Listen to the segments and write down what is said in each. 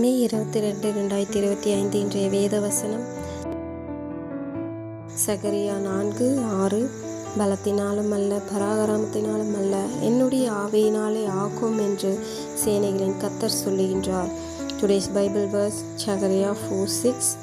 மே இருபத்தி ரெண்டு ரெண்டாயிரத்தி இருபத்தி ஐந்து இன்றைய வேத வசனம் சகரியா நான்கு ஆறு பலத்தினாலும் அல்ல பராகராமத்தினாலும் அல்ல என்னுடைய ஆவையினாலே ஆக்கும் என்று சேனைகளின் கத்தர் சொல்லுகின்றார். Today's Bible verse Zechariah four six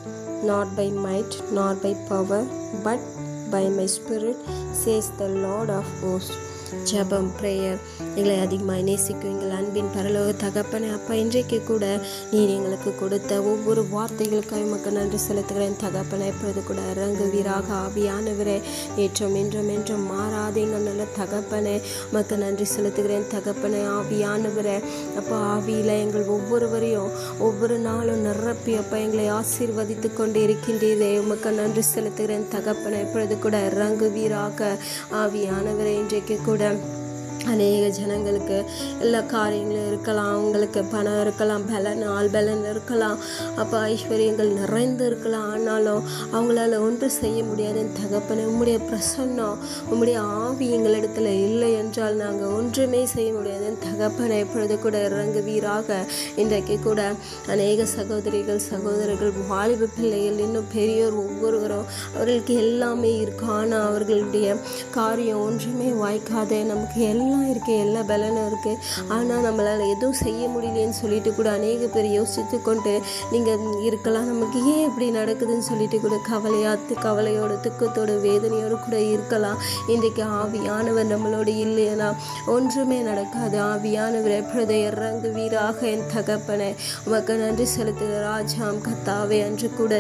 not by might not by power but by my spirit says the Lord of host ஜபம் ப்ரேயர் எங்களை அதிகமாக நேசிக்கும் எங்கள் அன்பின் பரலோக தகப்பனே அப்பா இன்றைக்கு கூட நீர் எங்களுக்கு கொடுத்த ஒவ்வொரு வார்த்தைகளுக்காக உமக்கு நன்றி செலுத்துகிறேன். தகப்பனை இப்பொழுது கூட இறங்கு வீராக ஆவியானவரே. ஏற்றம் என்றும் என்றும் மாறாத எங்கள் நல்ல தகப்பனே உமக்கு நன்றி செலுத்துகிறேன். தகப்பனை ஆவியானவரே. அப்போ ஆவியில் எங்கள் ஒவ்வொருவரையும் ஒவ்வொரு நாளும் நிரப்பி அப்பா எங்களை ஆசீர்வதித்து கொண்டு இருக்கின்றீரே உமக்கு நன்றி செலுத்துகிறேன். தகப்பனை இப்பொழுது கூட இறங்கு வீராக ஆவியானவரே. இன்றைக்கு கூட Да. அநேக ஜனங்களுக்கு எல்லா காரியங்களும் இருக்கலாம் அவங்களுக்கு பணம் இருக்கலாம் பலன் ஆள் பலன் இருக்கலாம். அப்போ ஐஸ்வர்யங்கள் நிறைந்து இருக்கலாம். ஆனாலும் அவங்களால ஒன்றும் செய்ய முடியாதுன்னு தகப்பன உம்முடைய பிரசன்னம் உம்முடைய ஆவி எங்களிடத்துல இல்லை என்றால் நாங்கள் ஒன்றுமே செய்ய முடியாதுன்னு தகப்பனை எப்பொழுது கூட இறங்குவீராக. இன்றைக்கு கூட அநேக சகோதரிகள் சகோதரர்கள் வாலிப பிள்ளைகள் இன்னும் பெரியோர் ஒவ்வொருவரும் அவர்களுக்கு எல்லாமே இருக்கும். ஆனால் அவர்களுடைய காரியம் ஒன்றுமே வாய்க்காதே. நமக்கு எல்லாம் இருக்குது எல்லா பலனும் இருக்குது ஆனால் நம்மளால் எதுவும் செய்ய முடியலையேன்னு சொல்லிட்டு கூட அநேக பேர் யோசித்து கொண்டு நீங்கள் இருக்கலாம். நமக்கு ஏன் இப்படி நடக்குதுன்னு சொல்லிட்டு கூட கவலையாத்து கவலையோட துக்கத்தோட வேதனையோடு கூட இருக்கலாம். இன்றைக்கு ஆவியானவர் நம்மளோட இல்லையா ஒன்றுமே நடக்காது. ஆவியானவர் எப்பொழுது இறங்கு வீராக என் தகப்பனை. உமக்கு நன்றி செலுத்துகிற ராஜாம் கத்தாவே அன்று கூட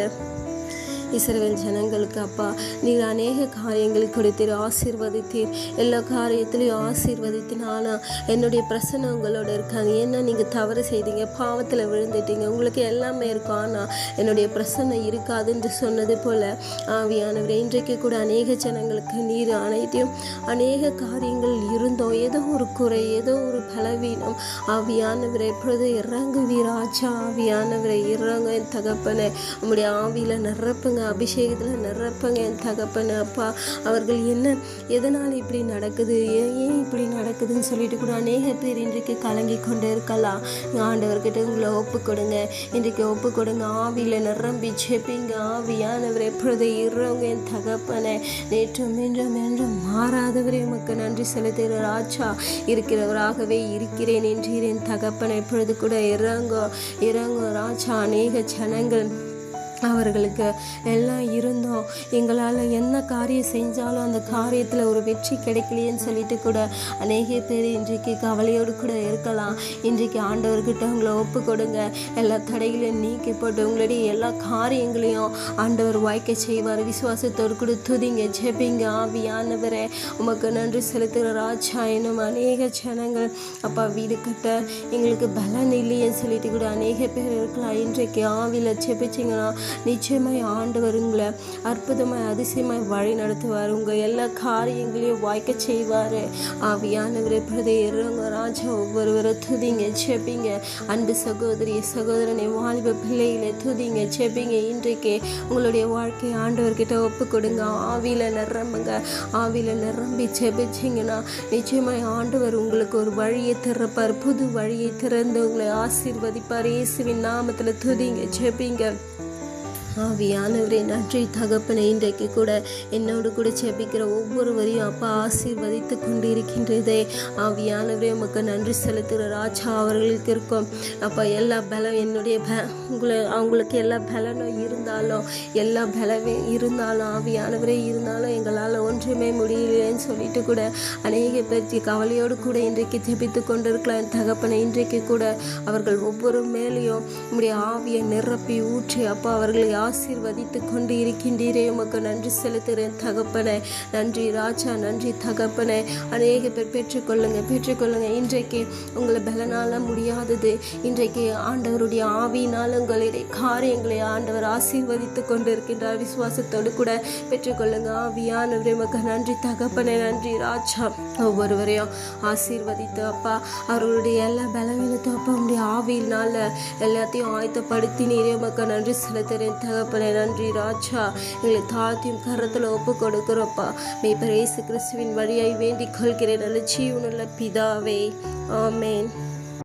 இஸ்ரவேல் ஜனங்களுக்கு அப்பா நீர் அநேக காரியங்களை கொடுத்தீர் ஆசீர்வதித்தீர். எல்லா காரியத்திலையும் ஆசீர்வதித்தீர் ஆனால் என்னுடைய பிரசனை உங்களோட இருக்காது ஏன்னா நீங்கள் தவறு செய்தீங்க பாவத்தில் விழுந்துட்டீங்க. உங்களுக்கு எல்லாமே இருக்கும். ஆனால் என்னுடைய பிரசனை இருக்காதுன்னு சொன்னது போல் ஆவியானவர் இன்றைக்கு கூட அநேக ஜனங்களுக்கு நீர் அனைத்தையும் அநேக காரியங்கள் இருந்தோம். ஏதோ ஒரு குறை ஏதோ ஒரு பலவீனம். ஆவியானவரை எப்பொழுது இறங்குவீராச்சா. ஆவியானவரை இறங்க தகப்பனை. உங்களுடைய ஆவியில் நிரப்புங்க. அபிஷேகத்தில் நிரப்புங்க என் தகப்பன் அப்பா. அவர்கள் என்ன எதனால் இப்படி நடக்குது? ஏன் ஏன் இப்படி நடக்குதுன்னு சொல்லிட்டு கூட அநேக பேர் இன்றைக்கு கலங்கி கொண்டு இருக்கலாம். ஆண்டவர்கிட்ட உங்களை ஒப்பு கொடுங்க. இன்றைக்கு ஒப்பு கொடுங்க. ஆவியில் நிரம்பி செப்பிங்க ஆவியானவர் எப்பொழுது இருறவங்க என் தகப்பனை. நேற்றும் என்றும் என்றும் மாறாதவரே உமக்கு நன்றி செலுத்துகிற ராஜா இருக்கிறவராகவே இருக்கிறேன் என்றீர். என் தகப்பனை எப்பொழுது கூட இறங்கோ இறங்கோ ராஜா. அநேக ஜனங்கள் அவர்களுக்கு எல்லாம் இருந்தோம். எங்களால் என்ன காரியம் செஞ்சாலும் அந்த காரியத்தில் ஒரு வெற்றி கிடைக்கலையேன்னு சொல்லிட்டு கூட அநேக பேர் இன்றைக்கு கவலையோடு கூட இருக்கலாம். இன்றைக்கு ஆண்டவர்கிட்ட உங்களை ஒப்பு கொடுங்க. எல்லா தடைகளையும் நீக்கி போட்டு உங்களுடைய எல்லா காரியங்களையும் ஆண்டவர் வாய்க்க செய்வார். விசுவாசத்தோடு கூட துதிங்க ஜெபிங்க ஆவியானவரே. உமக்கு நன்றி செலுத்துகிற ராஜா இன்னும் அநேக ஜனங்கள் அப்பா வீடு கட்ட எங்களுக்கு பலன் இல்லையேன்னு சொல்லிட்டு கூட அநேக பேர் இருக்கலாம். இன்றைக்கு ஆவியில் ஜெபிச்சிங்கன்னா நிச்சயமாய் ஆண்டவர் உங்களை அற்புதமாய் அதிசயமாய் வழி நடத்துவார். உங்கள் எல்லா காரியங்களையும் வாய்க்க செய்வார். ஆவியானவரை பிரதே இறங்க ராஜா ஒவ்வொருவரை துதிங்க செப்பிங்க அன்பு சகோதரி சகோதரனை வாலிப பிள்ளைகளை துதிங்க செப்பிங்க இன்றைக்கு உங்களுடைய வாழ்க்கையை ஆண்டவர்கிட்ட ஒப்பு கொடுங்க ஆவியில் நிரம்புங்க. ஆவியில் நிரம்பி செபிச்சிங்கன்னா நிச்சயமாய் ஆண்டவர் உங்களுக்கு ஒரு வழியை திறப்பார். புது வழியை திறந்து உங்களை ஆசீர்வதிப்பார். இயேசுவின் நாமத்தில் துதிங்க செப்பிங்க ஆவியானவரே நன்றி. தகப்பனை இன்றைக்கு கூட என்னோடு கூட செபிக்கிற ஒவ்வொருவரையும் அப்பா ஆசீர்வதித்து கொண்டு இருக்கின்றதே ஆவியானவரே உமக்கு நன்றி செலுத்துகிற ராஜா அவர்களுக்கு இருக்கும். அப்போ எல்லா பலம் என்னுடைய ப உங்களை அவங்களுக்கு எல்லா பலனும் இருந்தாலும் எல்லா பலமே இருந்தாலும் ஆவியானவரே இருந்தாலும் எங்களால் ஒன்றுமே முடியலையேன்னு சொல்லிட்டு கூட அநேக பேர்த்தி கவலையோடு கூட இன்றைக்கு ஜெபித்து கொண்டிருக்கலாம். தகப்பனை இன்றைக்கு கூட அவர்கள் ஒவ்வொரு மேலேயும் நம்முடைய ஆவியை நிரப்பி ஊற்றி அப்பா அவர்களை ஆசீர்வதித்து கொண்டு இருக்கின்றீரே. உமக்கு நன்றி செலுத்துகிறேன் தகப்பனை. நன்றி ராஜா நன்றி தகப்பனை. அநேக பேர் பெற்றுக்கொள்ளுங்க பெற்றுக்கொள்ளுங்க இன்றைக்கு உங்களை பலனால முடியாதது. இன்றைக்கு ஆண்டவருடைய ஆவியினால் உங்களுடைய காரியங்களை ஆண்டவர் ஆசீர்வதித்து கொண்டு இருக்கின்றார் விசுவாசத்தோடு கூட பெற்றுக்கொள்ளுங்க ஆவியானவரே உமக்கு நன்றி தகப்பனை. நன்றி ராஜா. ஒவ்வொருவரையும் ஆசீர்வதித்து அப்பா அவர்களுடைய எல்லா பலவீனத்தை அப்பா உங்களுடைய ஆவியினால் எல்லாத்தையும் ஆயத்தப்படுத்தி நீரே உமக்கு நன்றி செலுத்துகிறேன் தகப்பனே நன்றி ராஜா. எங்களை தாழ்த்தியும் கரத்தில் ஒப்பு கொடுக்குறோப்பா மே பிரேசு கிறிஸ்துவின் வழியாய் வேண்டிக் கொள்கிறேன். நல்ல ஜீவனுள்ள பிதாவே. ஆமேன்.